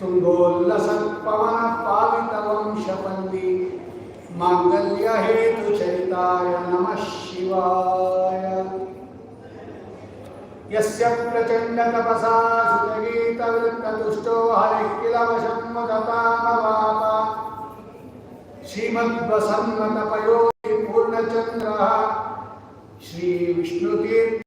तुङ्गोल्लसत्पवन पावितवं शपन्ति माङ्गल्यहेतुचरिताय नमः शिवाय। यस्य प्रचण्डतपसा सुतगीतवृत्ततुष्टो हरिः किल वशं मुदतामवाप। श्रीमद्वसन्नतपयोगी पूर्णचन्द्रः श्रीविष्णुतीर्थ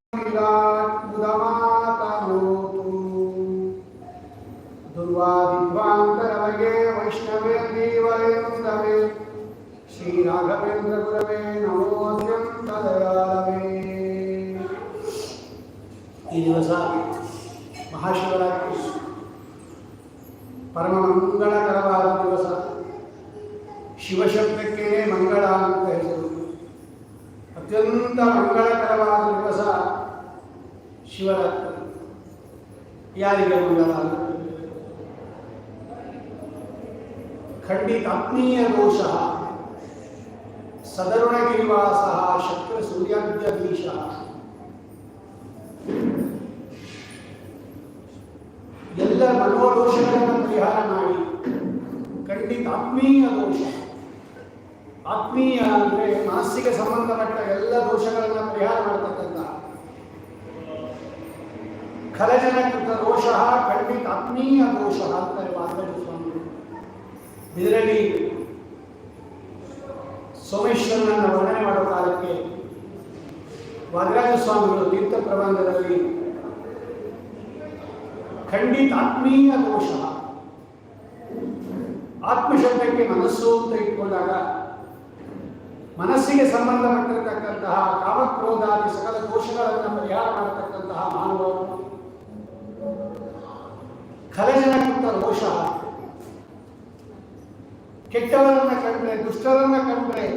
ಈ ದಿವಸ ಮಹಾಶಿವರಾತ್ರಿ ಪರಮ ಮಂಗಳಕರವಾದ ದಿವಸ ಶಿವಶಬ್ದಕ್ಕೆ ಮಂಗಳ ಅಂತ ಹೆಸರು ಅತ್ಯಂತ ಮಂಗಳಕರವಾದ ದಿವಸ ಶಿವರಾತ್ರಿ ಯಾರಿಗೆ ಮಂಗಳ ಖಂಡಿತ ಆತ್ಮೀಯ ದೋಷ ಸದರುಣಗಿರಿವಾಸ ಶಕ್ರ ಸೂರ್ಯಾದ್ಯಧೀಶ ಎಲ್ಲ ಮನೋದೋಷಗಳನ್ನು ಪರಿಹಾರ ಮಾಡಿ. ಖಂಡಿತ ಆತ್ಮೀಯ ದೋಷ. ಆತ್ಮೀಯ ಅಂದರೆ ಮನಸ್ಸಿಗೆ ಸಂಬಂಧಪಟ್ಟ ಎಲ್ಲ ದೋಷಗಳನ್ನು ಪರಿಹಾರ ಮಾಡತಕ್ಕಂಥ. ಖಲಜನಕೃತ ದೋಷ, ಖಂಡಿತ ಆತ್ಮೀಯ ದೋಷ ಅಂತಾರೆ ವಾಲ್ಮೀಕಿ ಸ್ವಾಮಿ ಇದರಲ್ಲಿ ಸೋಮೇಶ್ವರನನ್ನ ವರ್ಣನೆ ಮಾಡುವ ಕಾಲಕ್ಕೆ ವಾದರಾಜ ಸ್ವಾಮಿಗಳು ತೀರ್ಥ ಪ್ರಬಂಧದಲ್ಲಿ ಖಂಡಿತ ಆತ್ಮೀಯ ದೋಷ. ಆತ್ಮಶಬ್ದಕ್ಕೆ ಮನಸ್ಸು ಅಂತ ಇಟ್ಕೊಂಡಾಗ ಮನಸ್ಸಿಗೆ ಸಂಬಂಧಪಟ್ಟಿರತಕ್ಕಂತಹ ಕಾಮಕ್ರೋಧಾದಿ ಸಕಲ ದೋಷಗಳನ್ನು ಪರಿಹಾರ ಮಾಡತಕ್ಕಂತಹ ಮಾನವರು. ಖಲಜನಕೃತ ದೋಷ. ಕೆಟ್ಟವರನ್ನ ಕಂಡ್ರೆ, ದುಷ್ಟರನ್ನ ಕಂಡ್ರೆ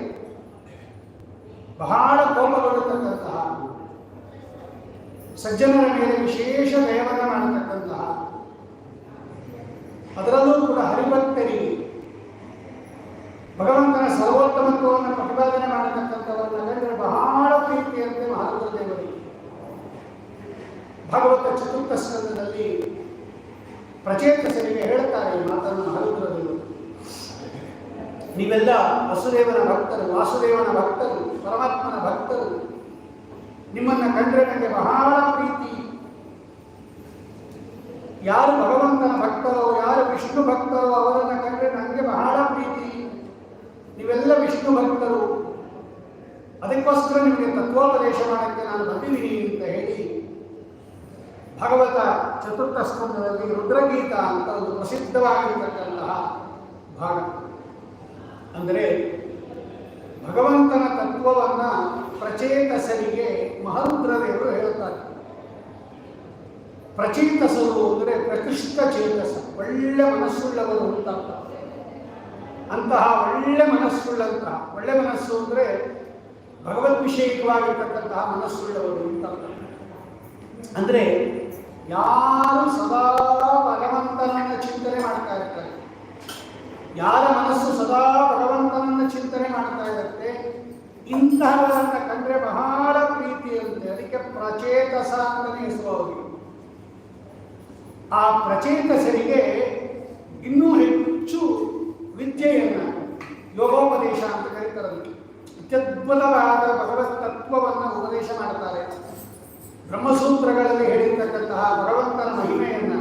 ಬಹಳ ಕೋಪಗೊಳ್ಳುತ್ತಕ್ಕಂತಹ ಸಜ್ಜನರ ಮೇಲೆ ವಿಶೇಷ ದಯವನ್ನು ಮಾಡತಕ್ಕಂತಹ ಅದರಲ್ಲೂ ಕೂಡ ಹರಿಭಕ್ತರಿಗೆ ಭಗವಂತನ ಸರ್ವೋತ್ತಮತ್ವವನ್ನು ಪ್ರತಿಪಾದನೆ ಮಾಡತಕ್ಕಂಥವರನ್ನ ಬಹಳ ಪ್ರೀತಿಯಂತೆ ಮಹಾತ್ಮ ದೇವರಿಗೆ ಭಾಗವತ ಚತುರ್ಥ ಸ್ಕಂದದಲ್ಲಿ ಪ್ರಚೇತಸರಿಗೆ ಹೇಳುತ್ತಾರೆ ಮಾತನ್ನು ಮಹಾರುದ್ರ ನೀವೆಲ್ಲ ವಸುದೇವನ ಭಕ್ತರು, ವಾಸುದೇವನ ಭಕ್ತರು, ಪರಮಾತ್ಮನ ಭಕ್ತರು ನಿಮ್ಮನ್ನ ಕಂಡ್ರೆ ನನಗೆ ಬಹಳ ಪ್ರೀತಿ. ಯಾರು ಭಗವಂತನ ಭಕ್ತರೋ, ಯಾರು ವಿಷ್ಣು ಭಕ್ತರೋ, ಅವರನ್ನು ಕಂಡ್ರೆ ನನಗೆ ಬಹಳ ಪ್ರೀತಿ. ನೀವೆಲ್ಲ ವಿಷ್ಣು ಭಕ್ತರು. ಅದಕ್ಕೋಸ್ಕರ ನಿಮಗೆ ತತ್ವೋಪದೇಶ ಮಾಡಕ್ಕೆ ನಾನು ಬಂದಿದ್ದೀನಿ ಅಂತ ಹೇಳಿ ಭಗವತ ಚತುರ್ಥ ಸ್ಕಂದದಲ್ಲಿ ರುದ್ರಗೀತ ಅಂತ ಒಂದು ಪ್ರಸಿದ್ಧವಾಗಿರತಕ್ಕಂತಹ ಭಾಗ. ಅಂದರೆ ಭಗವಂತನ ತತ್ವವನ್ನ ಪ್ರಚೇತಸರಿಗೆ ಮಹರುದ್ರದೇವರು ಹೇಳುತ್ತಾರೆ ಪ್ರಚೇತಸರು ಅಂದರೆ ಪ್ರಕೃಷ್ಟ ಚೇತಸ, ಒಳ್ಳೆ ಮನಸ್ಸುಳ್ಳವರು ಅಂತ. ಅಂತಹ ಒಳ್ಳೆ ಮನಸ್ಸುಳ್ಳಂತಹ ಒಳ್ಳೆ ಮನಸ್ಸು ಅಂದರೆ ಭಗವದ್ ವಿಷಯಕವಾಗಿರ್ತಕ್ಕಂತಹ ಮನಸ್ಸುಳ್ಳವರು ಅಂತ. ಅಂದರೆ ಯಾರು ಸದಾ ಭಗವಂತನನ್ನ ಚಿಂತನೆ ಮಾಡ್ತಾ ಇರ್ತಾರೆ, ಯಾರ ಮನಸ್ಸು ಸದಾ ಭಗವಂತನನ್ನ ಚಿಂತನೆ ಮಾಡ್ತಾ ಇರುತ್ತೆ ಇಂತಹವರನ್ನ ಕಂಡ್ರೆ ಬಹಳ ಪ್ರೀತಿಯಂತೆ ಅದಕ್ಕೆ ಪ್ರಚೇತಸ ಅಂತಲೇ ಆ ಪ್ರಚೇತಸರಿಗೆ ಇನ್ನೂ ಹೆಚ್ಚು ವಿದ್ಯೆಯನ್ನ ಯೋಗೋಪದೇಶ ಅಂತ ಕರೀತಾರೆ ಅದಕ್ಕೆ. ಅತ್ಯದ್ಭುತವಾದ ಭಗವತ್ ತತ್ವವನ್ನು ಉಪದೇಶ ಮಾಡುತ್ತಾರೆ ಬ್ರಹ್ಮಸೂತ್ರಗಳಲ್ಲಿ ಹೇಳಿರ್ತಕ್ಕಂತಹ ಭಗವಂತನ ಮಹಿಮೆಯನ್ನ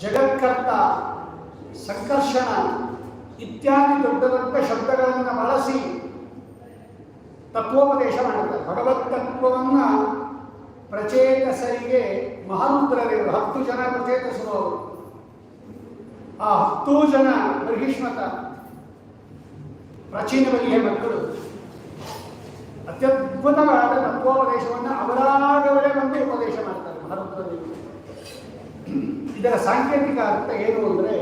ಜಗತ್ಕರ್ತ, ಸಂಕರ್ಷಣ ಇತ್ಯಾದಿ ದೊಡ್ಡ ದೊಡ್ಡ ಶಬ್ದಗಳನ್ನು ಬಳಸಿ ತತ್ವೋಪದೇಶ ಮಾಡುತ್ತಾರೆ ಭಗವತ್ ತತ್ವವನ್ನ ಪ್ರಚೇತಸರಿಗೆ ಮಹಾರುದ್ರರೇವರು ಹತ್ತು ಜನ ಪ್ರಚೇತಸರು ಆ ಹತ್ತು ಜನ ಬಹಿಷ್ಮತ ಪ್ರಾಚೀನ ಬಗೆಯ ಮಕ್ಕಳು ಅತ್ಯದ್ಭುತವಾದ ತತ್ವೋಪದೇಶವನ್ನು ಅವರಾಗವರೇ ಬಂದು ಉಪದೇಶ ಮಾಡ್ತಾರೆ ಮಹಾರುದ್ರದೇವರು ಇದರ ಸಾಂಕೇತಿಕ ಅರ್ಥ ಏನು ಅಂದರೆ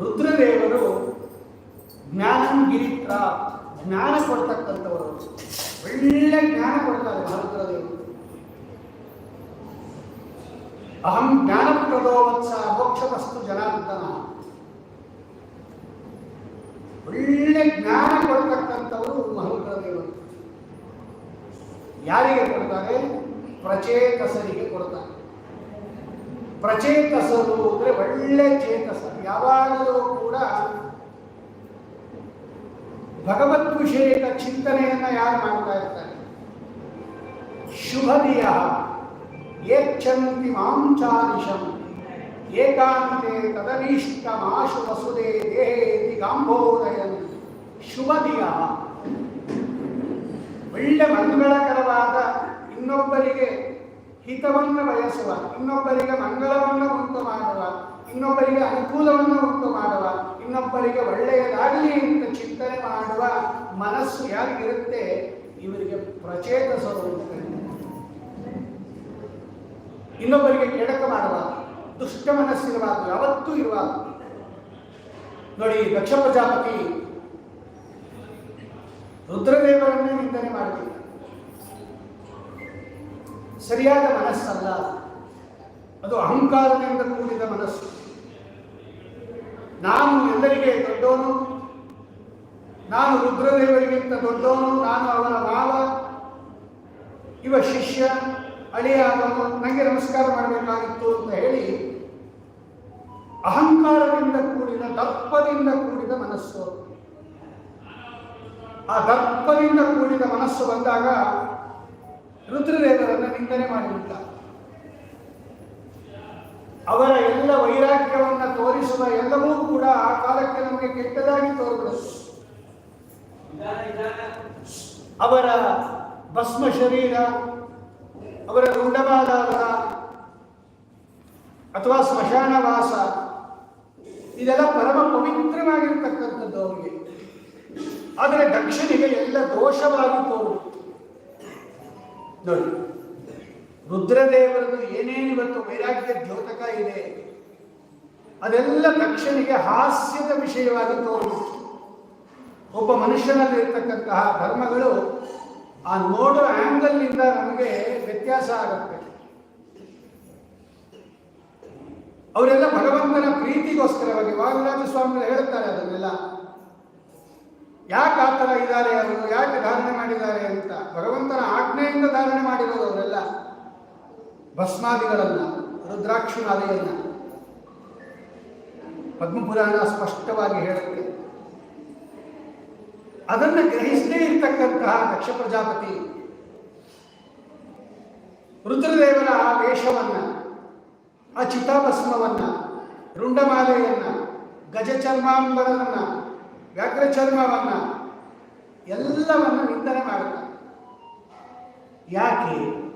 ರುದ್ರದೇವರು ಜ್ಞಾನಂ ಗಿರಿತ್ರ ಜ್ಞಾನ ಕೊಡ್ತಕ್ಕಂಥವರು. ಒಳ್ಳೆ ಜ್ಞಾನ ಕೊಡ್ತಾರೆ ರುದ್ರದೇವರು ಅಹಂ ಜ್ಞಾನ ಪ್ರದೋವತ್ಸ ಮೋಕ್ಷವಸ್ತು ಜನಾರ್ದನ. ಒಳ್ಳೆ ಜ್ಞಾನ ಕೊಡ್ತಕ್ಕಂಥವರು ಮಹರುದ್ರದೇವರು. ಯಾರಿಗೆ ಕೊಡ್ತಾರೆ? ಪ್ರಚೇತಸರಿಗೆ ಕೊಡ್ತಾರೆ. ಪ್ರಚೇತಸರು ಅಂದ್ರೆ ಒಳ್ಳೆ ಚೇತಸರು. ಯಾವಾಗಲೂ ಕೂಡ ಭಗವತ್ ವಿಷಯಕ ಚಿಂತನೆಯನ್ನ ಯಾರು ಮಾಡ್ತಾ ಇರ್ತಾರೆ? ಶುಭದಿಯ ಏಚ್ಛಂತಿ ಮಾಂಚಾದಿಶಂ ಏಕಾಂತೆ ತದನೀಷ್ಟಮಾಶು ವಸುದೇ ದೇಹೇತಿ ಗಾಂಭೋದಯಂ. ಶುಭದಿಯ ಒಳ್ಳೆ ಮಂಗಳಕರವಾದ ಇನ್ನೊಬ್ಬರಿಗೆ ಹಿತವನ್ನು ಬಯಸುವ, ಇನ್ನೊಬ್ಬರಿಗೆ ಮಂಗಳವನ್ನು ಉಂಟು ಮಾಡುವ, ಇನ್ನೊಬ್ಬರಿಗೆ ಅನುಕೂಲವನ್ನು ಉಂಟು ಮಾಡುವ, ಇನ್ನೊಬ್ಬರಿಗೆ ಒಳ್ಳೆಯದಾಗಲಿ ಅಂತ ಚಿಂತನೆ ಮಾಡುವ ಮನಸ್ಸು ಯಾರಿಗಿರುತ್ತೆ? ಇವರಿಗೆ ಪ್ರಚೇತಸರು ಅಂತ ಕರೀತಾರೆ. ಇನ್ನೊಬ್ಬರಿಗೆ ಕೆಡಕ ಮಾಡುವ, ದುಷ್ಟ ಮನಸ್ಸಿರುವ ಯಾವತ್ತೂ ಇರುವ ನೋಡಿ ದಕ್ಷ ಪ್ರಜಾಪತಿ ರುದ್ರದೇವರನ್ನೇ ನಿಂದನೆ ಮಾಡಬೇಕು ಸರಿಯಾದ ಮನಸ್ಸಲ್ಲ. ಅದು ಅಹಂಕಾರದಿಂದ ಕೂಡಿದ ಮನಸ್ಸು. ನಾನು ಎಲ್ಲರಿಗೆ ದೊಡ್ಡವನು. ನಾನು ರುದ್ರದೇವರಿಗಿಂತ ದೊಡ್ಡವನು. ನಾನು ಅವನ ಮಾವ. ಇವ ಶಿಷ್ಯ ಅಳಿಯಾದವನು ನನಗೆ ನಮಸ್ಕಾರ ಮಾಡಬೇಕಾಗಿತ್ತು ಅಂತ ಹೇಳಿ ಅಹಂಕಾರದಿಂದ ಕೂಡಿದ, ದರ್ಪದಿಂದ ಕೂಡಿದ ಮನಸ್ಸು. ಆ ದರ್ಪದಿಂದ ಕೂಡಿದ ಮನಸ್ಸು ಬಂದಾಗ ರುದ್ರದೇವರನ್ನ ನಿಂದನೆ ಮಾಡಿಬಿಟ್ಟ ಅವರ ಎಲ್ಲ ವೈರಾಗ್ಯವನ್ನ ತೋರಿಸುವ ಎಲ್ಲವೂ ಕೂಡ ಆ ಕಾಲಕ್ಕೆ ನಮಗೆ ಕೆಟ್ಟದಾಗಿ ತೋರಿಬಿಡುತ್ತೆ. ಅವರ ಭಸ್ಮ ಶರೀರ, ಅವರ ರುಂಡವಾದ ಅಥವಾ ಸ್ಮಶಾನವಾಸ, ಇದೆಲ್ಲ ಪರಮ ಪವಿತ್ರವಾಗಿರ್ತಕ್ಕಂಥದ್ದು ಅವರಿಗೆ. ಆದರೆ ದಕ್ಷಿಣಿಗೆ ಎಲ್ಲ ದೋಷವಾಗಿ ತೋರು ನೋಡಿ, ರುದ್ರದೇವರದು ಏನೇನು ಇವತ್ತು ವೈರಾಗ್ಯ ದ್ಯೋತಕ ಇದೆ? ಅದೆಲ್ಲ ತಕ್ಷಣಿಗೆ ಹಾಸ್ಯದ ವಿಷಯವಾಗಿ ತೋರು ಒಬ್ಬ ಮನುಷ್ಯನಲ್ಲಿ ಇರ್ತಕ್ಕಂತಹ ಧರ್ಮಗಳು ಆ ನೋಡೋ ಆ್ಯಂಗಲ್ನಿಂದ ನಮಗೆ ವ್ಯತ್ಯಾಸ ಆಗುತ್ತೆ. ಅವರೆಲ್ಲ ಭಗವಂತನ ಪ್ರೀತಿಗೋಸ್ಕರವಾಗಿ ವಾಗರಾಜ ಸ್ವಾಮಿಗಳು ಹೇಳ್ತಾರೆ ಅದನ್ನೆಲ್ಲ. ಥರ ಇದ್ದಾರೆ ಅವರು ಯಾಕೆ ಧಾರಣೆ ಮಾಡಿದ್ದಾರೆ ಅಂತ? ಭಗವಂತನ ಆಜ್ಞೆಯಿಂದ ಧಾರಣೆ ಮಾಡಿರೋದು ಅವರೆಲ್ಲ. ಭಸ್ಮಾದಿಗಳನ್ನ ಮಾಲೆಯನ್ನ ಪದ್ಮಪುರಾಣ ಸ್ಪಷ್ಟವಾಗಿ ಹೇಳುತ್ತೆ. ಅದನ್ನು ಗ್ರಹಿಸದೇ ಇರ್ತಕ್ಕಂತಹ ದಕ್ಷ ಪ್ರಜಾಪತಿ ರುದ್ರದೇವರ ಆ ವೇಷವನ್ನ, ಆ ಚಿತಾಭಸ್ಮವನ್ನ, ರುಂಡಮಾಲೆಯನ್ನ, ಗಜಚರ್ಮಾಂಬರವನ್ನ, ವ್ಯಾಘ್ರಚರ್ಮವನ್ನ ಎಲ್ಲವನ್ನ ನಿಂದನೆ ಮಾಡುತ್ತಾರೆ ಯಾಕೆ?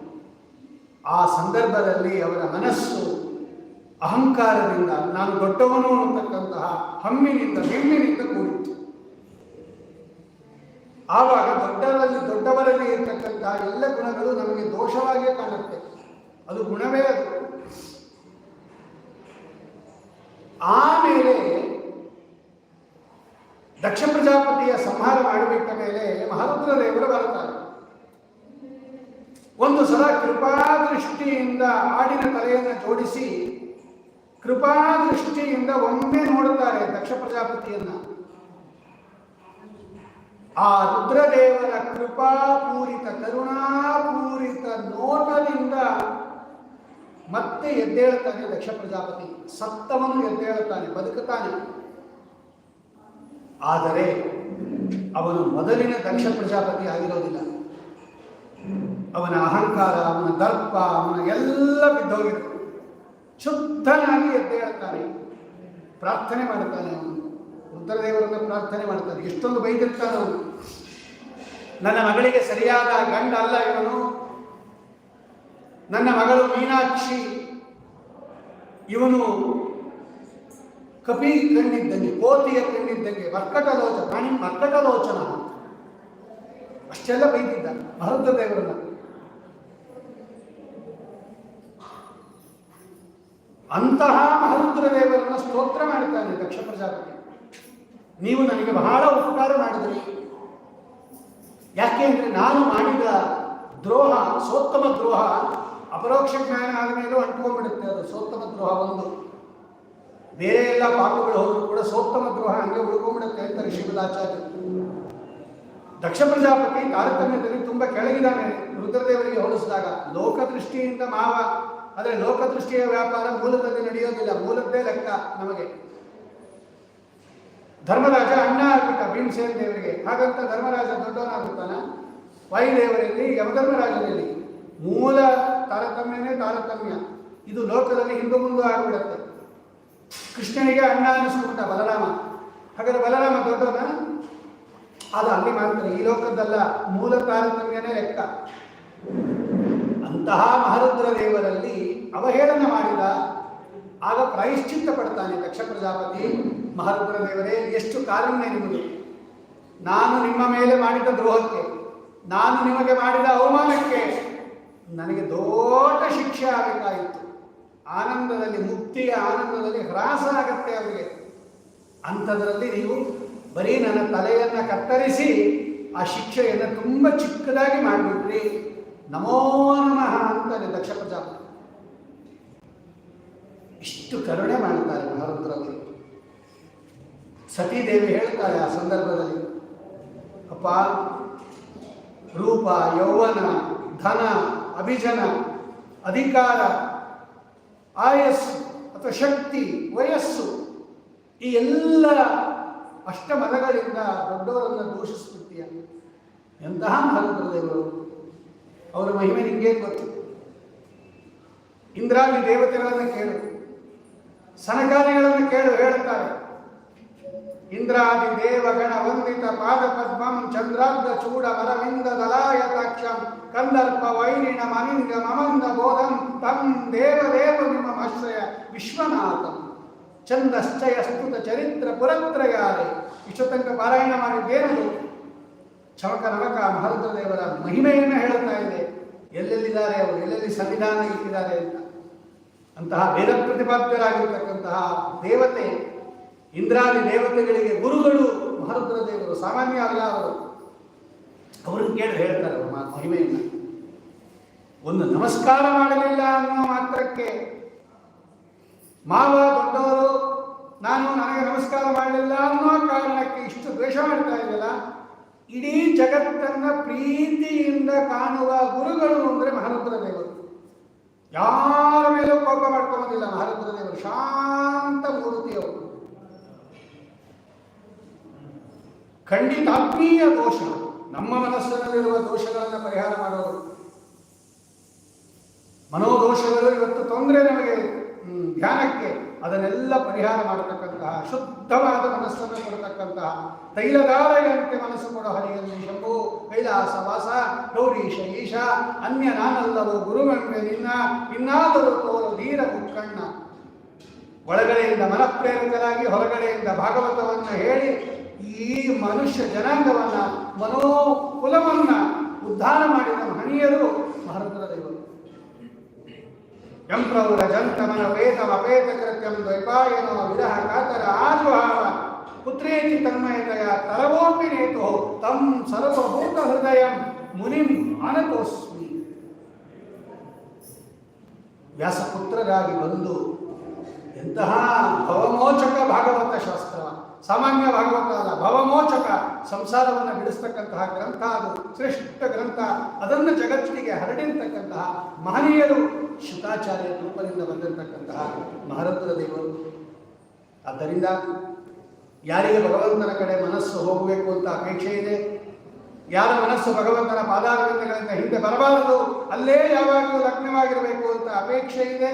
ಆ ಸಂದರ್ಭದಲ್ಲಿ ಅವರ ಮನಸ್ಸು ಅಹಂಕಾರದಿಂದ ನಾನು ದೊಡ್ಡವನು ಅನ್ನತಕ್ಕಂತಹ ಹಮ್ಮಿನಿಂದ ಹೆಮ್ಮಿನಿಂದ ಕೂಡಿತ್ತು. ಆವಾಗ ದೊಡ್ಡವರಲ್ಲಿ ದೊಡ್ಡವರಲ್ಲಿ ಇರ್ತಕ್ಕಂತಹ ಎಲ್ಲ ಗುಣಗಳು ನಮಗೆ ದೋಷವಾಗಿಯೇ ಕಾಣುತ್ತೆ. ಅದು ಗುಣವೇ ಅದು. ಆಮೇಲೆ ದಕ್ಷ ಪ್ರಜಾಪತಿಯ ಸಂಹಾರ ಮಾಡಿಬಿಟ್ಟ ಮೇಲೆ ಮಹಾರುದ್ರ ದೇವರು ಬರುತ್ತಾರೆ. ಒಂದು ಸಲ ಕೃಪಾದೃಷ್ಟಿಯಿಂದ ಆಡಿನ ತಲೆಯನ್ನು ಜೋಡಿಸಿ ಕೃಪಾದೃಷ್ಟಿಯಿಂದ ಒಮ್ಮೆ ನೋಡುತ್ತಾರೆ ದಕ್ಷ ಪ್ರಜಾಪತಿಯನ್ನ. ಆ ರುದ್ರದೇವರ ಕೃಪಾಪೂರಿತ, ಕರುಣಾಪೂರಿತ ನೋಟದಿಂದ ಮತ್ತೆ ಎದ್ದೇಳುತ್ತಾನೆ ದಕ್ಷ ಪ್ರಜಾಪತಿ. ಸತ್ತವನ್ನು ಎದ್ದೇಳುತ್ತಾನೆ, ಬದುಕುತ್ತಾನೆ. ಆದರೆ ಅವನು ಮೊದಲಿನ ದಕ್ಷ ಪ್ರಜಾಪತಿ ಆಗಿರೋದಿಲ್ಲ. ಅವನ ಅಹಂಕಾರ, ಅವನ ದರ್ಪ, ಅವನ ಎಲ್ಲ ಬಿದ್ದೋಗಿದೆ. ಶುದ್ಧನಾಗಿ ಎದ್ದೇಳುತ್ತಾನೆ ಪ್ರಾರ್ಥನೆ ಮಾಡುತ್ತಾನೆ ಅವನು. ರುದ್ರದೇವರನ್ನು ಪ್ರಾರ್ಥನೆ ಮಾಡ್ತಾನೆ. ಎಷ್ಟೊಂದು ಬೈದಿರ್ತಾನೆ ಅವನು. ನನ್ನ ಮಗಳಿಗೆ ಸರಿಯಾದ ಗಂಡ ಅಲ್ಲ ಇವನು. ನನ್ನ ಮಗಳು ಮೀನಾಕ್ಷಿ. ಇವನು ಕಪಿ ಕಣ್ಣಿದ್ದಂಗೆ, ಕೋತಿಯ ಕಣ್ಣಿದ್ದಂಗೆ, ಮರ್ಕಟಲೋಚನ ಪ್ರಾಣಿ ಮರ್ಕಟಲೋಚನ. ಅಷ್ಟೆಲ್ಲ ಬೈದಿದ್ದ ಭರತ ದೇವರನ್ನ. ಅಂತಹ ಮಹರುದ್ರ ದೇವರನ್ನ ಸ್ತೋತ್ರ ಮಾಡುತ್ತಾನೆ ದಕ್ಷ ಪ್ರಜಾಪತಿ. ನೀವು ನನಗೆ ಬಹಳ ಉಪಕಾರ ಮಾಡಿದ್ರಿ. ಯಾಕೆ ಅಂದ್ರೆ ನಾನು ಮಾಡಿದ ದ್ರೋಹ, ಸೋತ್ತಮ ದ್ರೋಹ, ಅಪರೋಕ್ಷ ಜ್ಞಾನ ಆದ ಮೇಲೂ ಅಂಟ್ಕೊಂಡ್ಬಿಡುತ್ತೆ ಅದು. ಸೋತ್ತಮ ದ್ರೋಹ ಒಂದು. ಬೇರೆ ಎಲ್ಲ ಪಾಪಗಳು ಹೋದ್ರು ಕೂಡ ಸೋತ್ತಮ ಗ್ರಹ ಹಂಗೆ ಉಳ್ಕೊಂಡ್ಬಿಡುತ್ತೆ ಅಂತಾರೆ ಶ್ರೀಮದಾಚಾರ್ಯರು ದಕ್ಷ ಪ್ರಜಾಪತಿ ತಾರತಮ್ಯದಲ್ಲಿ ತುಂಬ ಕೆಳಗಿದ್ದಾನೆ. ರುದ್ರದೇವರಿಗೆ ಹೋಲಿಸಿದಾಗ ಲೋಕದೃಷ್ಟಿಯಿಂದ ಮಾವ. ಆದರೆ ಲೋಕದೃಷ್ಟಿಯ ವ್ಯಾಪಾರ ಮೂಲದಲ್ಲಿ ನಡೆಯೋದಿಲ್ಲ. ಮೂಲದ್ದೇ ಲೆಕ್ಕ ನಮಗೆ. ಧರ್ಮರಾಜ ಅಣ್ಣ ಆಗ್ಬಿಟ್ಟ ಭೀಮಸೇನ ದೇವರಿಗೆ. ಹಾಗಂತ ಧರ್ಮರಾಜ ದೊಡ್ಡವನಾಗುತ್ತಾನ ವಾಯುದೇವರಲ್ಲಿ ಯಮಧರ್ಮರಾಜನಲ್ಲಿ. ಮೂಲ ತಾರತಮ್ಯನೇ ತಾರತಮ್ಯ. ಇದು ಲೋಕದಲ್ಲಿ ಹಿಂದೂ ಮುಂದೆ ಆಗಿಬಿಡುತ್ತೆ. ಕೃಷ್ಣನಿಗೆ ಅಣ್ಣ ಅನ್ನಿಸ್ಬಿಟ್ಟ ಬಲರಾಮ. ಹಾಗಾದ್ರೆ ಬಲರಾಮ ದೊಡ್ಡವನ? ಅದು ಅಲ್ಲಿ ಮಾತ್ರ, ಈ ಲೋಕದಲ್ಲ ಮೂಲ ತಾರತಮ್ಯನೇ ಲೆಕ್ಕ. ಅಂತಹ ಮಹರುದ್ರ ದೇವರಲ್ಲಿ ಅವಹೇಳನ ಮಾಡಿದ, ಆಗ ಪ್ರಾಯಶ್ಚಿತ್ತ ಪಡ್ತಾನೆ ದಕ್ಷ ಪ್ರಜಾಪತಿ ಮಹರುದ್ರ ದೇವರೇ ಎಷ್ಟು ಕಾರುಣ್ಯ ನಿಮ್ಮದು. ನಾನು ನಿಮ್ಮ ಮೇಲೆ ಮಾಡಿದ ದ್ರೋಹಕ್ಕೆ, ನಾನು ನಿಮಗೆ ಮಾಡಿದ ಅವಮಾನಕ್ಕೆ ನನಗೆ ದೊಡ್ಡ ಶಿಕ್ಷೆ ಆಗಬೇಕಾಯಿತು. ಆನಂದದಲ್ಲಿ ಮುಕ್ತಿಯ ಆನಂದದಲ್ಲಿ ಹ್ರಾಸ ಆಗತ್ತೆ ಅವರಿಗೆ. ಅಂಥದ್ರಲ್ಲಿ ನೀವು ಬರೀ ನನ್ನ ತಲೆಯನ್ನು ಕತ್ತರಿಸಿ ಆ ಶಿಕ್ಷೆಯನ್ನು ತುಂಬ ಚಿಕ್ಕದಾಗಿ ಮಾಡಿಬಿಟ್ರಿ. ನಮೋ ನಮಃ ಅಂತಾನೆ ದಕ್ಷ ಪ್ರಜಾಪತಿ ಇಷ್ಟು ಕರುಣೆ ಮಾಡುತ್ತಾರೆ ಮಹಾರುದ್ರವರು ಸತೀದೇವಿ ಹೇಳ್ತಾರೆ ಆ ಸಂದರ್ಭದಲ್ಲಿ, ಅಪ್ಪ, ರೂಪ, ಯೌವನ, ಧನ, ಅಭಿಜನ, ಅಧಿಕಾರ ಆಯಸ್ಸು ಅಥವಾ ಶಕ್ತಿ, ವಯಸ್ಸು ಈ ಎಲ್ಲ ಅಷ್ಟಮದಗಳಿಂದ ದೊಡ್ಡವರನ್ನು ದೂಷಿಸ್ಬಿಡ್ತೀಯ? ಎಂತಹ ಮಹತ್ವದ ದೇವರು ಅವರ ಮಹಿಮೆ ನಿಮಗೆ ಗೊತ್ತು? ಇಂದ್ರಾದಿ ದೇವತೆಗಳನ್ನು ಕೇಳು. ಸನಕಾದಿಗಳನ್ನು ಕೇಳು ಹೇಳುತ್ತಾರೆ ಇಂದ್ರಾದಿ ದೇವಗಣ ವಂದಿತ ಪಾದ ಪದ್ಮಂ ಚಂದ್ರಾರ್ಧ ಚೂಡ ಮರವಿಂದ ದಲಾಯತಾಕ್ಷಂ ಕಂದರ್ಪ ವೈರಿಣ ಮನಿಂದ ಮಮಂದ ಬೋಧಂ ತಂ ದೇವದೇವ ನಿಮ್ಮಶ್ರಯ ವಿಶ್ವನಾಥಂ. ಚಂದಶ್ಚಯ ಸ್ತುತ ಚರಿತ್ರ ಪುರತ್ರಯಾರೆ ವಿಶ್ವತಂಕ ಪಾರಾಯಣ ಮಾಡಿದ್ದೇನದು ಚಮಕ ನಮಕ ಮಹರುದ್ರ ದೇವರ ಮಹಿಮೆಯನ್ನು ಹೇಳುತ್ತಾ ಇದೆ. ಎಲ್ಲೆಲ್ಲಿದ್ದಾರೆ ಅವರು? ಎಲ್ಲೆಲ್ಲಿ ಸಂವಿಧಾನ ಇಟ್ಟಿದ್ದಾರೆ ಅಂತ. ಅಂತಹ ವೇದ ಪ್ರತಿಪಾದ್ಯರಾಗಿರ್ತಕ್ಕಂತಹ ದೇವತೆ ಇಂದ್ರಾದಿ ದೇವತೆಗಳಿಗೆ ಗುರುಗಳು ಮಹರುದ್ರ ದೇವರು ಸಾಮಾನ್ಯ ಅಲ್ಲ ಅವರು ಅವರನ್ನು ಕೇಳಿ ಹೇಳ್ತಾರೆ ಅವರು ಮಾ- ಮಹಿಮೆಯನ್ನು. ಒಂದು ನಮಸ್ಕಾರ ಮಾಡಲಿಲ್ಲ ಅನ್ನೋ ಮಾತ್ರಕ್ಕೆ ಮಾವ ದೊಡ್ಡವರು, ನಾನು ನನಗೆ ನಮಸ್ಕಾರ ಮಾಡಲಿಲ್ಲ ಅನ್ನೋ ಕಾರಣಕ್ಕೆ ಇಷ್ಟು ದ್ವೇಷ ಮಾಡ್ತಾ ಇದೆಯಲ್ಲ ಇಡೀ ಜಗತ್ತನ್ನ ಪ್ರೀತಿಯಿಂದ ಕಾಣುವ ಗುರುಗಳು ಅಂದರೆ ಮಹಾರುದ್ರ ದೇವರು. ಯಾರ ಮೇಲೂ ಕೋಪ ಮಾಡ್ಕೊಂಡಿಲ್ಲ ಮಹಾರುದ್ರ ದೇವರು, ಶಾಂತ ಮೂರ್ತಿಯವರು. ಖಂಡಿತ ಆತ್ಮೀಯ ದೋಷ ನಮ್ಮ ಮನಸ್ಸಿನಲ್ಲಿರುವ ದೋಷಗಳನ್ನು ಪರಿಹಾರ ಮಾಡೋರು ಮನೋದೋಷಗಳು ಇವತ್ತು ತೊಂದರೆ ನಮಗೆ ಧ್ಯಾನಕ್ಕೆ ಅದನ್ನೆಲ್ಲ ಪರಿಹಾರ ಮಾಡತಕ್ಕಂತಹ, ಶುದ್ಧವಾದ ಮನಸ್ಸನ್ನು ಕೊಡತಕ್ಕಂತಹ ತೈಲಧಾರೆಯಂತೆ ಮನಸ್ಸು ಕೊಡೋ ಹರಿಯಲ್ಲಿ ಶಂಭು, ಕೈಲಾಸ, ವಾಸ ಗೌರೀಶ ಈಶ ಅನ್ಯ ನಾನಲ್ಲವೋ ಗುರುಗಣ್ಯ ನಿನ್ನ, ಇನ್ನಾದರೂ ತೋರು ಧೀರ ಮುಕ್ಕಣ್ಣ ಒಳಗಡೆಯಿಂದ ಮನಪ್ರೇರಿತರಾಗಿ ಹೊರಗಡೆಯಿಂದ ಭಾಗವತವನ್ನು ಹೇಳಿ ಈ ಮನುಷ್ಯ ಜನಾಂಗವನ್ನ ಮನೋಕುಲವನ್ನ ಉದ್ಧಾರ ಮಾಡಿದ ಮಹನೀಯರು ಭಾರತದ ದೇವರು. ಯಂಪ್ರೌರ ಜಂತಮನ ವೇದಮ ಅಪೇತ ಕೃತ್ಯಂ ದ್ವೈಪಾಯನೋ ವಿರಹ ಕಾತರ ಆಜುಹಾವ ಪುತ್ರೇತಿ ತನ್ಮಯತೆಯ ತರವೋಪಿ ನೇತು ತಂ ಸರ್ವಭೂತ ಹೃದಯ ಮುನಿಂ ಆನತೋಸ್ಮಿ. ವ್ಯಾಸಪುತ್ರರಾಗಿ ಬಂದು ಎಂತಹ ಭವಮೋಚಕ ಭಾಗವತ ಶಾಸ್ತ್ರವ ಸಾಮಾನ್ಯ ಭಾಗವತ ಅಲ್ಲ ಭವಮೋಚಕ ಸಂಸಾರವನ್ನು ಬಿಡಿಸ್ತಕ್ಕಂತಹ ಗ್ರಂಥ ಅದು, ಶ್ರೇಷ್ಠ ಗ್ರಂಥ. ಅದನ್ನು ಜಗತ್ತಿಗೆ ಹರಡಿರ್ತಕ್ಕಂತಹ ಮಹನೀಯರು ಶುಕಾಚಾರ್ಯ ರೂಪದಿಂದ ಬಂದಿರತಕ್ಕಂತಹ ಮಹಾರಥದ ದೇವರು. ಆದ್ದರಿಂದ ಯಾರಿಗೆ ಭಗವಂತನ ಕಡೆ ಮನಸ್ಸು ಹೋಗಬೇಕು ಅಂತ ಅಪೇಕ್ಷೆ ಇದೆ? ಯಾರ ಮನಸ್ಸು ಭಗವಂತನ ಪಾದಾರವಿಂದಗಳಿಂದ ಹಿಂದೆ ಬರಬಾರದು? ಅಲ್ಲೇ ಯಾವಾಗಲೂ ಲಗ್ನವಾಗಿರಬೇಕು ಅಂತ ಅಪೇಕ್ಷೆ ಇದೆ?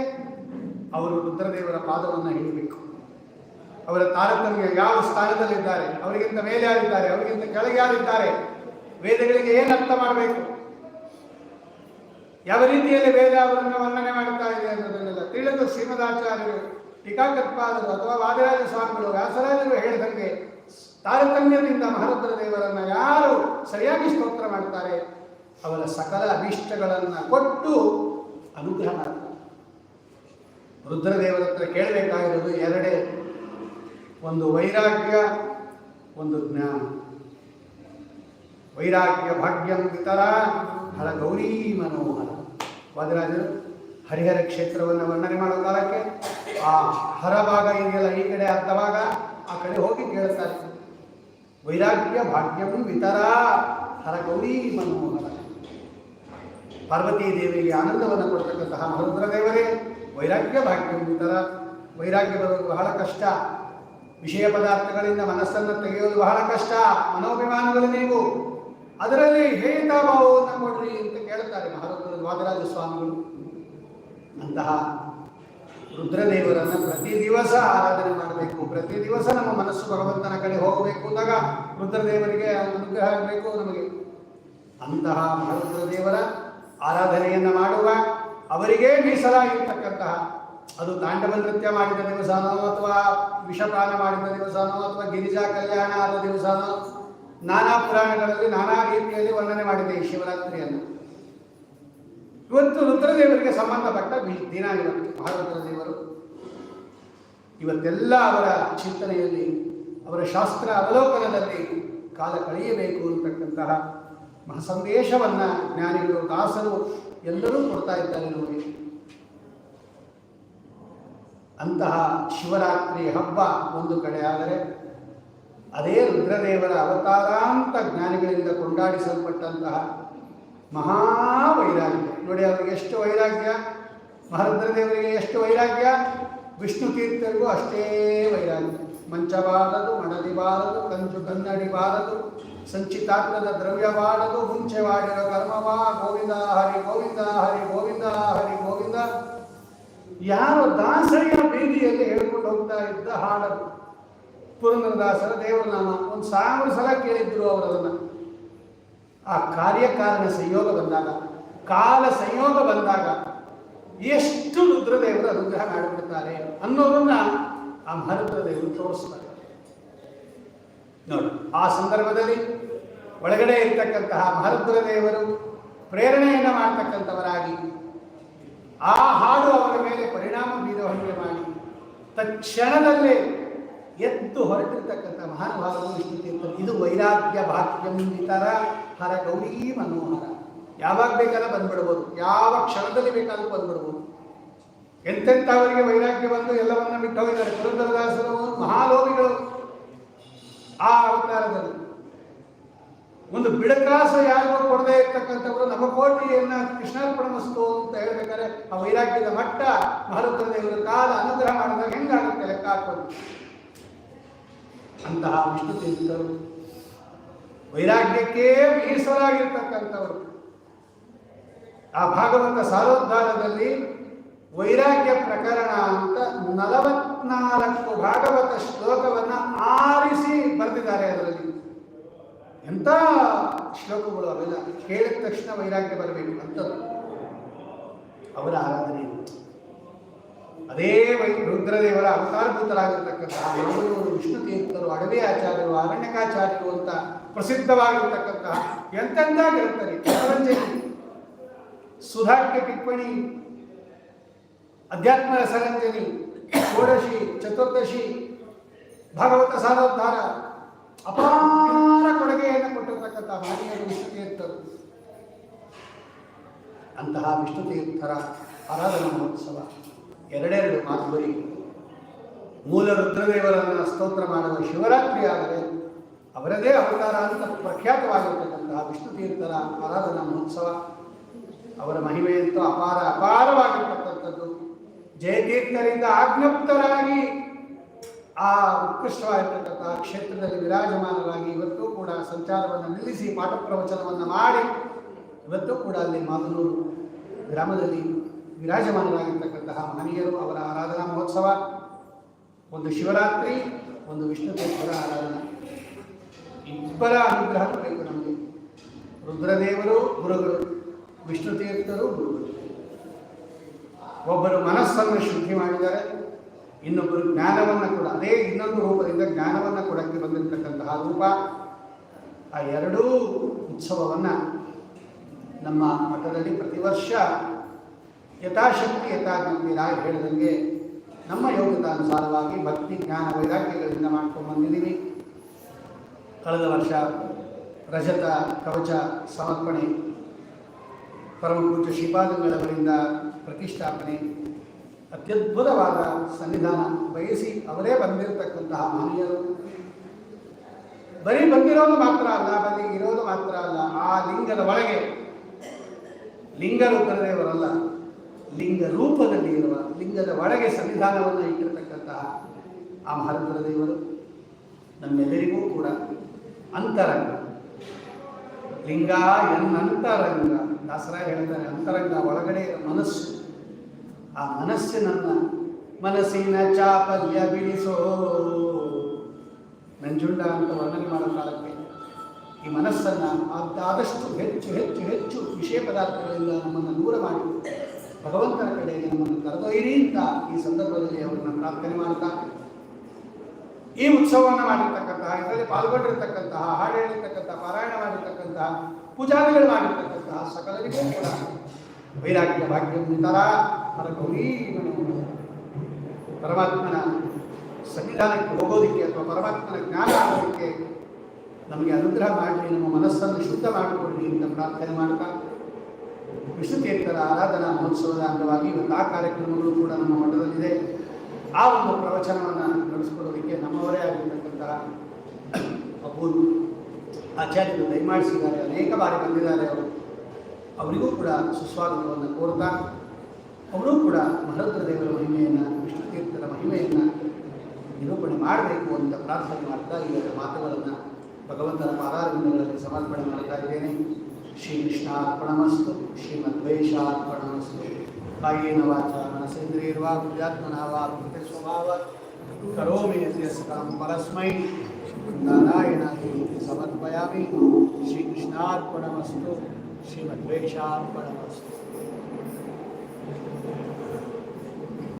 ಅವರು ರುದ್ರದೇವರ ಪಾದವನ್ನು ಹಿಡಿಬೇಕು. ಅವರ ತಾರತಮ್ಯ ಯಾವ ಸ್ಥಾನದಲ್ಲಿದ್ದಾರೆ, ಅವರಿಗಿಂತ ಮೇಲೆ ಯಾರಿದ್ದಾರೆ, ಅವರಿಗಿಂತ ಕೆಳಗೆ ಯಾರಿದ್ದಾರೆ, ವೇದಗಳಿಗೆ ಏನು ಅರ್ಥ ಮಾಡಬೇಕು? ಯಾವ ರೀತಿಯಲ್ಲಿ ವೇದ ಅವರನ್ನು ವರ್ಣನೆ ಮಾಡುತ್ತಾ ಇದೆ ಅನ್ನೋದನ್ನೆಲ್ಲ ತಿಳಿದು ಶ್ರೀಮದಾಚಾರ್ಯರು ಟೀಕಾಕತ್ಪಾದರು ಅಥವಾ ವಾದಿರಾಜ ಸ್ವಾಮಿಗಳು, ವ್ಯಾಸರಾಜರು ಹೇಳಿದಂಗೆ ತಾರತಮ್ಯದಿಂದ ಮಹರುದ್ರ ದೇವರನ್ನ ಯಾರು ಸರಿಯಾಗಿ ಸ್ತೋತ್ರ ಮಾಡ್ತಾರೆ? ಅವರ ಸಕಲ ಅಭೀಷ್ಟಗಳನ್ನು ಕೊಟ್ಟು ಅನುಗ್ರಹ ಮಾಡ್ತಾರೆ. ರುದ್ರದೇವರ ಹತ್ರ ಕೇಳಬೇಕಾಗಿರೋದು ಎರಡೇ ಒಂದು ವೈರಾಗ್ಯ, ಒಂದು ಜ್ಞಾನ. ವೈರಾಗ್ಯ ಭಾಗ್ಯಂ ವಿತರ ಹರ ಗೌರಿ ಮನೋಹರ. ವಾದಿರಾಜರು, ಹರಿಹರ ಕ್ಷೇತ್ರವನ್ನು ವರ್ಣನೆ ಮಾಡೋ ಕಾಲಕ್ಕೆ ಆ ಹರ ಭಾಗ ಇದೆಯಲ್ಲ, ಈ ಕಡೆ ಅರ್ಧ ಭಾಗ, ಆ ಕಡೆ ಹೋಗಿ ಕೇಳುತ್ತಾರೆ ವೈರಾಗ್ಯ ಭಾಗ್ಯಂ ವಿತರ ಹರ ಗೌರಿ ಮನೋಹರ. ಪಾರ್ವತೀ ದೇವಿಗೆ ಆನಂದವನ್ನು ಕೊಡ್ತಕ್ಕಂತಹ ಮಹರುದ್ರ ದೇವರೇ, ವೈರಾಗ್ಯ ಭಾಗ್ಯಂ ವಿತರ ವೈರಾಗ್ಯ ಬರೋದು ಬಹಳ ಕಷ್ಟ. ವಿಷಯ ಪದಾರ್ಥಗಳಿಂದ ಮನಸ್ಸನ್ನು ತೆಗೆಯೋದು ಬಹಳ ಕಷ್ಟ. ಮನೋಭಿಮಾನಗಳು ನೀವು ಅದರಲ್ಲಿ ಹೇತಾಭಾವವನ್ನು ಕೊಡ್ರಿ ಅಂತ ಕೇಳುತ್ತಾರೆ ಮಹಾರುದ್ರ ವಾದರಾಜ ಸ್ವಾಮಿಗಳು. ಅಂತಹ ರುದ್ರದೇವರನ್ನು ಪ್ರತಿ ದಿವಸ ಆರಾಧನೆ ಮಾಡಬೇಕು. ಪ್ರತಿ ದಿವಸ ನಮ್ಮ ಮನಸ್ಸು ಭಗವಂತನ ಕಡೆ ಹೋಗಬೇಕು ಅಂದಾಗ ರುದ್ರದೇವರಿಗೆ ಅನುಗ್ರಹ ಆಗಬೇಕು ನಮಗೆ. ಅಂತಹ ಮಹಾರುದ್ರದೇವರ ಆರಾಧನೆಯನ್ನು ಮಾಡುವ ಅವರಿಗೇ ಮೀಸಲಾಗಿರ್ತಕ್ಕಂತಹ ಅದು ತಾಂಡವ ನೃತ್ಯ ಮಾಡಿದ ದಿವಸನೋ ಅಥವಾ ವಿಷಪಾನ ಮಾಡಿದ ದಿವಸನೋ ಅಥವಾ ಗಿರಿಜಾ ಕಲ್ಯಾಣ ಆದ ದಿವಸನೋ ನಾನಾ ಪುರಾಣಗಳಲ್ಲಿ ನಾನಾ ರೀತಿಯಲ್ಲಿ ವರ್ಣನೆ ಮಾಡಿದೆ ಈ ಶಿವರಾತ್ರಿಯನ್ನು. ಇವತ್ತು ರುದ್ರದೇವರಿಗೆ ಸಂಬಂಧಪಟ್ಟ ದಿನ ಇವತ್ತು ಮಹಾರುದ್ರದೇವರು ಇವತ್ತೆಲ್ಲ ಅವರ ಚಿಂತನೆಯಲ್ಲಿ, ಅವರ ಶಾಸ್ತ್ರ ಅವಲೋಕನದಲ್ಲಿ ಕಾಲ ಕಳೆಯಬೇಕು ಅಂತಕ್ಕಂತಹ ಮಹಾ ಸಂದೇಶವನ್ನ ಜ್ಞಾನಿಗಳು, ದಾಸರು ಎಲ್ಲರೂ ಕೊಡ್ತಾ ಇದ್ದಾರೆ ನಮಗೆ ಅಂತಹ ಶಿವರಾತ್ರಿ ಹಬ್ಬ ಒಂದು ಕಡೆ ಆದರೆ ಅದೇ ರುದ್ರದೇವರ ಅವತಾರಾಂತ ಜ್ಞಾನಿಗಳಿಂದ ಕೊಂಡಾಡಿಸಲ್ಪಟ್ಟಂತಹ ಮಹಾ ವೈರಾಗ್ಯ ನೋಡಿ ಅವರಿಗೆ ಎಷ್ಟು ವೈರಾಗ್ಯ? ಮಹರುದ್ರದೇವರಿಗೆ ಎಷ್ಟು ವೈರಾಗ್ಯ? ವಿಷ್ಣು ತೀರ್ಥರಿಗೂ ಅಷ್ಟೇ ವೈರಾಗ್ಯ. ಮಂಚಬಾರದು ಮಡದಿಬಾರದು ಕಂಚು ಕನ್ನಡಿಬಾರದು ಸಂಚಿತಾತ್ಮದ ದ್ರವ್ಯವಾಡದು ಮುಂಚೆ ಮಾಡಿದ ಕರ್ಮವಾ ಗೋವಿಂದ ಹರಿ ಗೋವಿಂದ ಹರಿ ಗೋವಿಂದ ಹರಿ ಗೋವಿಂದ. ಯಾರು ದಾಸರಿಯ ಬೀದಿಯಲ್ಲಿ ಹೇಳ್ಕೊಂಡು ಹೋಗ್ತಾ ಇದ್ದ ಹಾಡು ಪುರಂದರದಾಸರ ದೇವರ ನಾಮ. ಒಂದು ಸಾವಿರ ಸಲ ಕೇಳಿದ್ರು ಅವರದನ್ನ ಆ ಕಾರ್ಯಕಾರಣ ಸಂಯೋಗ ಬಂದಾಗ, ಕಾಲ ಸಂಯೋಗ ಬಂದಾಗ ಎಷ್ಟು ರುದ್ರದೇವರು ಅನುಗ್ರಹ ಮಾಡಿಬಿಡ್ತಾರೆ ಅನ್ನೋದನ್ನ ಆ ದೇವರು ತೋರಿಸ್ತಾರೆ. ನೋಡಿ, ಆ ಸಂದರ್ಭದಲ್ಲಿ ಒಳಗಡೆ ಇರ್ತಕ್ಕಂತಹ ಮಹರುದ್ರದೇವರು ಪ್ರೇರಣೆಯನ್ನು ಮಾಡ್ತಕ್ಕಂಥವರಾಗಿ ಆ ಹಾಡು ಅವರ ಮೇಲೆ ಪರಿಣಾಮ ಬೀರುವ ಹಾಗೆ ಮಾಡಿ ತಕ್ಷಣದಲ್ಲೇ ಎದ್ದು ಹೊರಟಿರ್ತಕ್ಕಂಥ ಮಹಾನುಭಾವರು ವಿಷ್ಣು ಇದು ವೈರಾಗ್ಯ ಭಾಗ್ಯಮಿತರ ಹರ ಗೌರಿ ಮನೋಹರ. ಯಾವಾಗ ಬೇಕಾದ್ರೂ ಬಂದ್ಬಿಡ್ಬೋದು. ಯಾವ ಕ್ಷಣದಲ್ಲಿ ಬೇಕಾದರೂ ಬಂದ್ಬಿಡ್ಬೋದು. ಎಂತೆಂಥವರಿಗೆ ವೈರಾಗ್ಯ ಬಂದು ಎಲ್ಲವನ್ನ ಬಿಟ್ಟು ಹೋಗಿದ್ದಾರೆ ಪುರಂದರದಾಸರು ಮಹಾಲೋಭಿಗಳು ಆ ಅವತಾರದಲ್ಲಿ. ಒಂದು ಬಿಡಕಾಸ ಯಾರಿಗೂ ಕೊಡದೇ ಇರ್ತಕ್ಕಂಥವರು ನಮ್ಮ ಕೃಷ್ಣಾರ್ಪಣ ವಸ್ತು ಅಂತ ಹೇಳ್ಬೇಕಾದ್ರೆ ಆ ವೈರಾಗ್ಯದ ಮಟ್ಟ ಭಾರತ ದೇವರು ಕಾಲ ಅನುಗ್ರಹ ಮಾಡಿದಾಗ ಹೆಂಗಾಗುತ್ತೆ ಲೆಕ್ಕ ಹಾಕೊಂಡು ಅಂತಹ ವಿಷ್ಣು ತೀರ್ಥರು ವೈರಾಗ್ಯಕ್ಕೆ ಮೀಸಲಾಗಿರ್ತಕ್ಕಂಥವರು ಆ ಭಾಗವತ ಸಾರೋದ್ಧಾರದಲ್ಲಿ ವೈರಾಗ್ಯ ಪ್ರಕರಣ ಅಂತ ನಲವತ್ನಾಲ್ಕು ಭಾಗವತ ಶ್ಲೋಕವನ್ನ ಆರಿಸಿ ಬರೆದಿದ್ದಾರೆ ಅದರಲ್ಲಿ. ಎಂಥ ಶ್ಲೋಕಗಳು ಅವೆಲ್ಲ ಕೇಳಿದ ತಕ್ಷಣ ವೈರಾಗ್ಯ ಬರಬೇಕು ಅಂತ ಅವರ ಆರಾಧನೆ ಅದೇ ವೈ ರುದ್ರದೇವರ ಅವತಾರಭೂತರಾಗಿರ್ತಕ್ಕಂತಹ ಮಂಗಳೂರು ವಿಷ್ಣು ತೀರ್ಥರು, ಅಡವೆ ಆಚಾರ್ಯರು, ಅರಣ್ಯಕಾಚಾರ್ಯರು ಅಂತ ಪ್ರಸಿದ್ಧವಾಗಿರ್ತಕ್ಕಂತಹ ಎಂತೆಂಥ ಪತಂಜಲಿ ಸುಧಾಕ್ಯ ಟಿಪ್ಪಣಿ, ಅಧ್ಯಾತ್ಮ ಸರಂಜನಿ ಷೋಡಶಿ, ಚತುರ್ದಶಿ, ಭಾಗವತ ಸಾರೋದ್ಧಾರ ಅಪಾರ ಕೊಡುಗೆಯನ್ನು ಕೊಟ್ಟಿರ್ತಕ್ಕಂಥ ಮಹನೀಯರು ವಿಷ್ಣು ತೀರ್ಥರು ಅಂತಹ ವಿಷ್ಣು ತೀರ್ಥರ ಆರಾಧನಾ ಮಹೋತ್ಸವ. ಎರಡೆರಡು ಮಾತು ಬರೀ. ಮೂಲ ರುದ್ರದೇವರನ್ನು ಸ್ತೋತ್ರ ಮಾಡುವ ಶಿವರಾತ್ರಿ ಆದರೆ ಅವರದೇ ಅವತಾರ ಅಂತ ಪ್ರಖ್ಯಾತವಾಗಿರ್ತಕ್ಕಂತಹ ವಿಷ್ಣು ತೀರ್ಥರ ಆರಾಧನಾ ಮಹೋತ್ಸವ. ಅವರ ಮಹಿಮೆಯಂತೂ ಅಪಾರ ಅಪಾರವಾಗಿರ್ತಕ್ಕಂಥದ್ದು. ಜಯತೀರ್ಥರಿಂದ ಆಜ್ಞಪ್ತರಾಗಿ ಆ ಉತ್ಕೃಷ್ಟವಾಗಿರ್ತಕ್ಕಂಥ ಕ್ಷೇತ್ರದಲ್ಲಿ ವಿರಾಜಮಾನರಾಗಿ ಇವತ್ತು ಕೂಡ ಸಂಚಾರವನ್ನು ನಿಲ್ಲಿಸಿ ಪಾಠ ಪ್ರವಚನವನ್ನು ಮಾಡಿ ಇವತ್ತು ಕೂಡ ಅಲ್ಲಿ ಮಾದನೂರು ಗ್ರಾಮದಲ್ಲಿ ವಿರಾಜಮಾನರಾಗಿರ್ತಕ್ಕಂತಹ ಮಹನೀಯರು ಅವರ ಆರಾಧನಾ ಮಹೋತ್ಸವ, ಒಂದು ಶಿವರಾತ್ರಿ, ಒಂದು ವಿಷ್ಣು ದೇವರ ಆರಾಧನೆ. ಇಬ್ಬರ ಅನುಗ್ರಹ ಬೇಕು ನಮಗೆ. ರುದ್ರದೇವರು, ಗುರುಗಳು, ವಿಷ್ಣು ತೀರ್ಥರು, ಗುರುಗಳು. ಒಬ್ಬರು ಮನಸ್ಸನ್ನು ಶುದ್ಧಿ ಮಾಡಿದ್ದಾರೆ. ಇನ್ನೊಬ್ಬರು ಜ್ಞಾನವನ್ನು ಕೂಡ, ಅದೇ ಇನ್ನೊಂದು ರೂಪದಿಂದ ಜ್ಞಾನವನ್ನು ಕೊಡಕ್ಕೆ ಬಂದಿರತಕ್ಕಂತಹ ರೂಪ, ಆ ಎರಡೂ ಉತ್ಸವವನ್ನು ನಮ್ಮ ಮಠದಲ್ಲಿ ಪ್ರತಿ ವರ್ಷ ಯಥಾಶಕ್ತಿ ಯಥಾಜ್ಞಾನ ಹೇಳಿದಂಗೆ ನಮ್ಮ ಯೋಗ್ಯತಾನುಸಾರವಾಗಿ ಭಕ್ತಿ, ಜ್ಞಾನ, ವೈರಾಗ್ಯಗಳಿಂದ ಮಾಡ್ಕೊಂಡು ಬಂದಿದ್ದೀವಿ. ಕಳೆದ ವರ್ಷ ರಜತ, ಕವಚ, ಸಮರ್ಪಣೆ ಪರಮ ಪೂಜ್ಯ ಶ್ರೀಪಾದಂಗಳವರಿಂದ ಪ್ರತಿಷ್ಠಾಪನೆ, ಅತ್ಯದ್ಭುತವಾದ ಸನ್ನಿಧಾನ ಬಯಸಿ ಅವರೇ ಬಂದಿರತಕ್ಕಂತಹ ಮಹನೀಯರು ಬರೀ ಬಂದಿರೋದು ಮಾತ್ರ ಅಲ್ಲ, ಬರೀ ಇರೋದು ಮಾತ್ರ ಅಲ್ಲ, ಆ ಲಿಂಗದ ಒಳಗೆ ಲಿಂಗ ರುದ್ರದೇವರಲ್ಲ ಲಿಂಗ ರೂಪದಲ್ಲಿ ಇರುವ ಲಿಂಗದ ಒಳಗೆ ಸಂವಿಧಾನವನ್ನು ಇಟ್ಟಿರತಕ್ಕಂತಹ ಆ ಮಹಾರಾಜರ ದೇವರು ನಮ್ಮೆಲ್ಲರಿಗೂ ಕೂಡ ಅಂತರಂಗ. ಲಿಂಗ ಎನ್ನಂತರಂಗ ದಾಸರ ಹೇಳ್ತಾರೆ, ಅಂತರಂಗ ಒಳಗಡೆ ಮನಸ್ಸು. ಆ ಮನಸ್ಸಿನನ್ನ ಮನಸ್ಸಿನ ಚಾಪಲ್ಯ ಬಿಡಿಸೋ. ನಂಜುಂಡ ಅಂತ ವರ್ಣನೆ ಮಾಡೋ ಕಾಲಕ್ಕೆ ಈ ಮನಸ್ಸನ್ನು ಆದ- ಆದಷ್ಟು ಹೆಚ್ಚು ಹೆಚ್ಚು ಹೆಚ್ಚು ವಿಷಯ ಪದಾರ್ಥಗಳಿಂದ ನಮ್ಮನ್ನು ದೂರ ಮಾಡಿ ಭಗವಂತನ ಕಡೆಗೆ ನಮ್ಮನ್ನು ಕರೆದೊಯ್ಯಿರಿ ಅಂತ ಈ ಸಂದರ್ಭದಲ್ಲಿ ಅವರನ್ನು ಪ್ರಾರ್ಥನೆ ಮಾಡ್ತಾ ಈ ಉತ್ಸವವನ್ನು ಮಾಡಿರ್ತಕ್ಕಂತಹ, ಇದರಲ್ಲಿ ಪಾಲ್ಗೊಂಡಿರ್ತಕ್ಕಂತಹ ಹಾಡು ಹೇಳಿರ್ತಕ್ಕಂತಹ ಪಾರಾಯಣ ಮಾಡಿರ್ತಕ್ಕಂತಹ ಪೂಜಾದಿಗಳು ಮಾಡಿರ್ತಕ್ಕಂತಹ ಸಕಲರಿಗೂ ಕೂಡ ವೈರಾಗ್ಯ ಭಾಗ್ಯ ನಿತರ ಅದರ ಗೌರಿ ಪರಮಾತ್ಮನ ಸಂವಿಧಾನಕ್ಕೆ ಹೋಗೋದಕ್ಕೆ ಅಥವಾ ಪರಮಾತ್ಮನ ಜ್ಞಾನ ಆಗೋದಕ್ಕೆ ನಮಗೆ ಅನುಗ್ರಹ ಮಾಡಲಿ ನಮ್ಮ ಮನಸ್ಸನ್ನು ಶುದ್ಧ ಮಾಡಿಕೊಳ್ಳಿ ಅಂತ ಪ್ರಾರ್ಥನೆ ಮಾಡ್ತಾ ವಿಷ್ಣು ತೀರ್ಥರ ಆರಾಧನಾ ಮಹೋತ್ಸವದ ಅಂಗವಾಗಿ ಇವತ್ತು ಆ ಕಾರ್ಯಕ್ರಮಗಳು ಕೂಡ ನಮ್ಮ ಮಠದಲ್ಲಿದೆ ಆ ಒಂದು ಪ್ರವಚನವನ್ನು ನಡೆಸ್ಕೊಡೋದಕ್ಕೆ ನಮ್ಮವರೇ ಆಗಿರ್ತಕ್ಕಂಥ ಅಪೂರ್ವ ಆಚಾರ್ಯರು ದಯಮಾಡಿಸಿದ್ದಾರೆ, ಅನೇಕ ಬಾರಿ ಬಂದಿದ್ದಾರೆ ಅವರು. ಅವರಿಗೂ ಕೂಡ ಸುಸ್ವಾಗತವನ್ನು ಕೋರ್ತಾ, ಅವರೂ ಕೂಡ ಮಹರುದ್ರ ದೇವರ ಮಹಿಮೆಯನ್ನು ವಿಷ್ಣು ತೀರ್ಥರ ಮಹಿಮೆಯನ್ನು ನಿರೂಪಣೆ ಮಾಡಬೇಕು ಅಂತ ಪ್ರಾರ್ಥನೆ ಮಾಡ್ತಾ ಈ ಮಾತುಗಳನ್ನು. ಭಗವಂತನ ಪಾದಾರವಿಂದಗಳಲ್ಲಿ ಸಮರ್ಪಣೆ ಮಾಡ್ತಾ ಇದ್ದೇನೆ ಶ್ರೀ ಕೃಷ್ಣಾರ್ಪಣಮಸ್ತು ಶ್ರೀಮದ್ವೇಷಾರ್ಪಣಮಸ್ತು ಕಾಯೇನ ವಾಚ ಮನಸೇಂದ್ರಿಯರ್ವಾ ಬುದ್ಧಾತ್ಮನಃ ವಾ ಕೃತೆ ಸ್ವಭಾವ ಕರೋಮಿ ಯಸ್ಯಸ್ತಾಂ ಪರಸ್ಮೈ ನಾರಾಯಣ ಸಮರ್ಪಯಾಮಿ ಶ್ರೀಕೃಷ್ಣಾರ್ಪಣಮಸ್ತು ಶ್ರೀಮದ್ವೇಷಾರ್ಪಣಮಸ್ತು